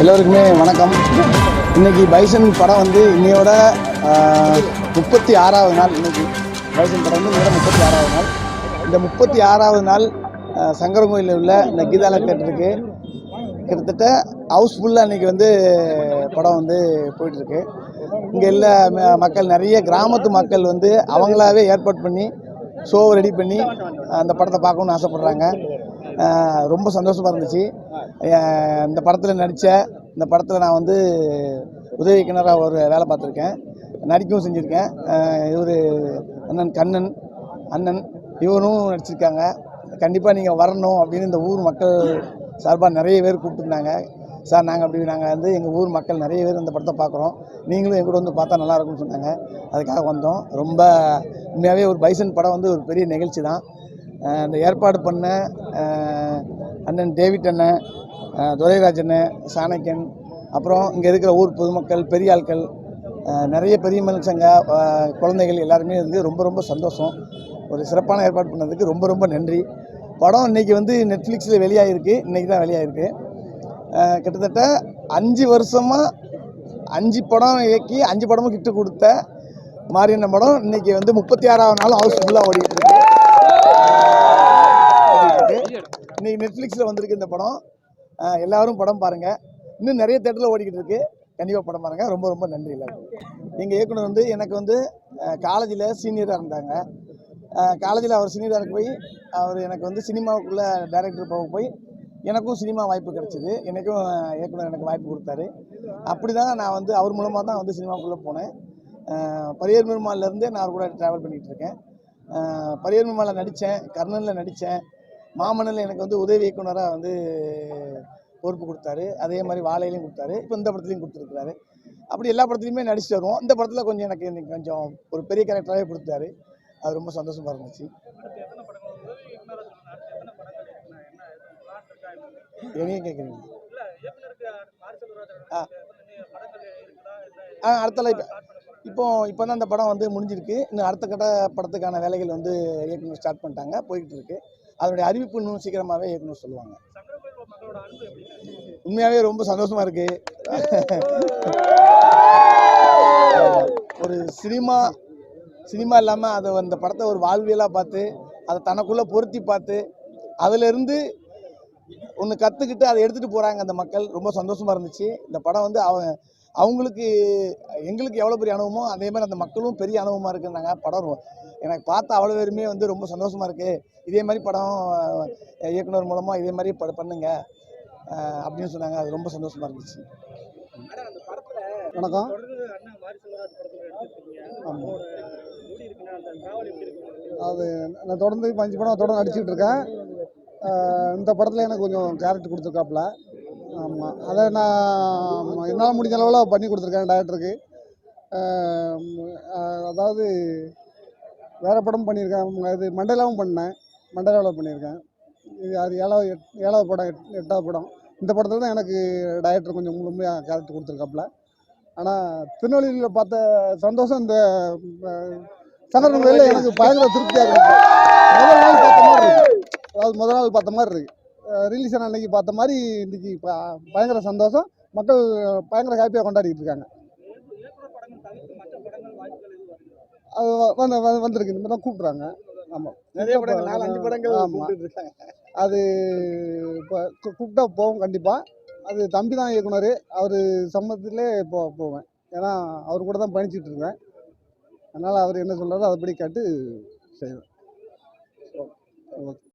எல்லோருக்குமே வணக்கம். இன்னைக்கு பைசன் படம் வந்து இன்னையோட முப்பத்தி ஆறாவது நாள். இன்னைக்கு பைசன் படம் வந்து இன்னையோட முப்பத்தி ஆறாவது நாள். இந்த முப்பத்தி ஆறாவது நாள் ஆஹ், சங்கரங்கோயிலில் உள்ள இந்த கீதால தேட்டருக்கு கிட்டத்தட்ட ஹவுஸ்ஃபுல்லாக இன்றைக்கி வந்து படம் வந்து போயிட்டுருக்கு. இங்கே எல்லா மக்கள் நிறைய கிராமத்து மக்கள் வந்து அவங்களாவே ஏற்பாடு பண்ணி ஷோவை ரெடி பண்ணி அந்த படத்தை பார்க்கணுன்னு ஆசைப்பட்றாங்க. ரொம்ப சந்தோஷமாக இருந்துச்சு. இந்த படத்தில் நடித்த இந்த படத்தில் நான் வந்து உதவி இயக்குனராக ஒரு வேலை பார்த்துருக்கேன். நடிக்கவும் செஞ்சுருக்கேன். இவர் அண்ணன் கண்ணன் அண்ணன் இவரும் நடிச்சிருக்காங்க. கண்டிப்பாக நீங்கள் வரணும் அப்படின்னு இந்த ஊர் மக்கள் சார்பாக நிறைய பேர் கூப்பிட்டுருந்தாங்க. சார் நாங்கள் அப்படி நாங்கள் வந்து எங்கள் ஊர் மக்கள் நிறைய பேர் இந்த படத்தை பார்க்குறோம். நீங்களும் எங்கூட வந்து பார்த்தா நல்லா இருக்கும்னு சொன்னாங்க. அதுக்காக வந்தோம். ரொம்ப உண்மையாகவே ஒரு பைசன் படம் வந்து ஒரு பெரிய நிகழ்ச்சி தான் அந்த ஏற்பாடு பண்ண அண்ணன் டேவிட் அண்ணன் துரைராஜன் சாணக்கன் அப்புறம் இங்கே இருக்கிற ஊர் பொதுமக்கள் பெரிய ஆட்கள் நிறைய பெரிய மனுஷங்க குழந்தைகள் எல்லாருமே இருந்து ரொம்ப ரொம்ப சந்தோஷம். ஒரு சிறப்பான ஏற்பாடு பண்ணதுக்கு ரொம்ப ரொம்ப நன்றி. படம் இன்னைக்கு வந்து நெட்ஃப்ளிக்ஸில் வெளியாகிருக்கு இன்றைக்கி தான் வெளியாகிருக்கு கிட்டத்தட்ட அஞ்சு வருஷமாக அஞ்சு படம் இயக்கி அஞ்சு படமும் கிட்டு கொடுத்த மாரியண்ண படம் இன்னைக்கு வந்து முப்பத்தி ஆறாவது நாளும் ஹவுஸ்ஃபுல்லாக ஓடிட்டுருக்கு ஓடிட்டு இன்றைக்கி இன்னைக்கு நெட்ஃப்ளிக்ஸில் வந்திருக்கு இந்த படம். எல்லாரும் படம் பாருங்கள் இன்னும் நிறைய தேட்டரில் ஓடிக்கிட்டு இருக்கு. கண்டிப்பாக படம் பாருங்கள் ரொம்ப ரொம்ப நன்றி எல்லாருக்கும். எங்கள் இயக்குனர் வந்து எனக்கு வந்து காலேஜில் சீனியராக இருந்தாங்க. காலேஜில் அவர் சீனியராக இருக்க போய் அவர் எனக்கு வந்து சினிமாவுக்குள்ளே டைரக்டர் போக போய் எனக்கும் சினிமா வாய்ப்பு கிடச்சிது. எனக்கும் இயக்குனர் எனக்கு வாய்ப்பு கொடுத்தாரு. அப்படி தான் நான் வந்து அவர் மூலமாக தான் வந்து சினிமாவுக்குள்ளே போனேன். பரியர் பெருமாள்லேருந்தே நான் அவர் கூட ட்ராவல் பண்ணிகிட்டு இருக்கேன். பரியர் பெருமாளில் நடித்தேன் கர்ணனில் நடித்தேன் மாமன்னில் எனக்கு வந்து உதவி இயக்குனராக வந்து பொறுப்பு கொடுத்தாரு. அதே மாதிரி வாழையிலையும் கொடுத்தாரு. இப்போ இந்த படத்துலையும் கொடுத்துருக்காரு அப்படி எல்லா படத்துலையுமே நடிச்சுட்டு வருவோம். இந்த படத்தில் கொஞ்சம் எனக்கு இன்னைக்கு கொஞ்சம் ஒரு பெரிய கேரக்டராகவே கொடுத்தாரு. அது ரொம்ப சந்தோஷமாக இருந்துச்சு. என்னையும் கேட்குறீங்க? ஆ. ஆ அடுத்த இப்போ இப்போ இப்போ தான் இந்த படம் வந்து முடிஞ்சிருக்கு. இன்னும் அடுத்த கட்ட படத்துக்கான வேலைகள் வந்து இயக்குனர் ஸ்டார்ட் பண்ணிட்டாங்க. போய்கிட்டு இருக்குது அதனுடைய அறிவிப்பு இன்னும் சீக்கிரமாகவே இயக்கணும்னு சொல்லுவாங்க. உண்மையாகவே ரொம்ப சந்தோஷமாக இருக்கு. ஒரு சினிமா சினிமா இல்லாமல் அதை அந்த படத்தை ஒரு வாழ்வியலாக பார்த்து அதை தனக்குள்ளே பொருத்தி பார்த்து அதிலிருந்து ஒன்று கற்றுக்கிட்டு அதை எடுத்துகிட்டு போகிறாங்க அந்த மக்கள். ரொம்ப சந்தோஷமாக இருந்துச்சு. இந்த படம் வந்து அவங்க அவங்களுக்கு எங்களுக்கு எவ்வளோ பெரிய அனுபவமோ அதே மாதிரி அந்த மக்களும் பெரிய அனுபவமாக இருக்குன்னாங்க படம் எனக்கு பார்த்த அவ்வளோ பேருமே வந்து ரொம்ப சந்தோஷமாக இருக்குது இதே மாதிரி படம் இயக்குனர் மூலமாக இதே மாதிரி பட பண்ணுங்க. அப்படின்னு சொன்னாங்க. அது ரொம்ப சந்தோஷமாக இருந்துச்சு. வணக்கம். ஆமாம் அது நான் தொடர்ந்து இப்போ அஞ்சு படம் தொடர்ந்து நடிச்சிட்டு இருக்கேன். இந்த படத்தில் எனக்கு கொஞ்சம் கேரக்டர் கொடுத்துருக்காப்புல. ஆமாம் அதை நான் என்னால் முடிஞ்ச அளவில் பண்ணி கொடுத்துருக்கேன் டேரக்டருக்கு அதாவது வேறு படம் பண்ணியிருக்கேன். இது மண்டலாவும் பண்ணேன். மண்டலாவில் பண்ணியிருக்கேன். இது அது ஏழாவது எட் ஏழாவது படம் எட் எட்டாவது படம். இந்த படத்தில் தான் எனக்கு டைரக்டர் கொஞ்சம் முழுமையாக கேரக்டர் கொடுத்துருக்காப்புல. ஆனால் திருநெல்வேலியில் பார்த்த சந்தோஷம் இந்த சங்கரன் எனக்கு பயங்கர திருப்தியாக இருந்துச்சு. முதல் நாள் பார்த்த மாதிரி இருக்குது அதாவது முதல் நாள் பார்த்த மாதிரி இருக்குது ரிலீஸ் ஆன அன்னைக்கு பார்த்த மாதிரி இன்றைக்கி ப- பயங்கர சந்தோஷம். மக்கள் பயங்கர ஹாப்பியாக கொண்டாடிட்டு இருக்காங்க. அது வந்து வந்து- வந்திருக்கு. இந்த மாதிரி தான் கூப்பிட்றாங்க. ஆமாம் நிறைய படங்கள் நாலு அஞ்சு படங்கள் ஆமா. கூப்பிட்டுட்டு இருக்காங்க. அது இப்போ கூப்பிட்டா போவோம் கண்டிப்பாக அது தம்பி தான் இயக்குனர். அவர் சம்மதத்திலே போ போவேன். ஏன்னா அவர் கூட தான் பயணிச்சிட்டு இருக்கேன் அதனால் அவர் என்ன சொல்கிறாரோ அதுபடி கேட்டு செய்வேன். ஓகே.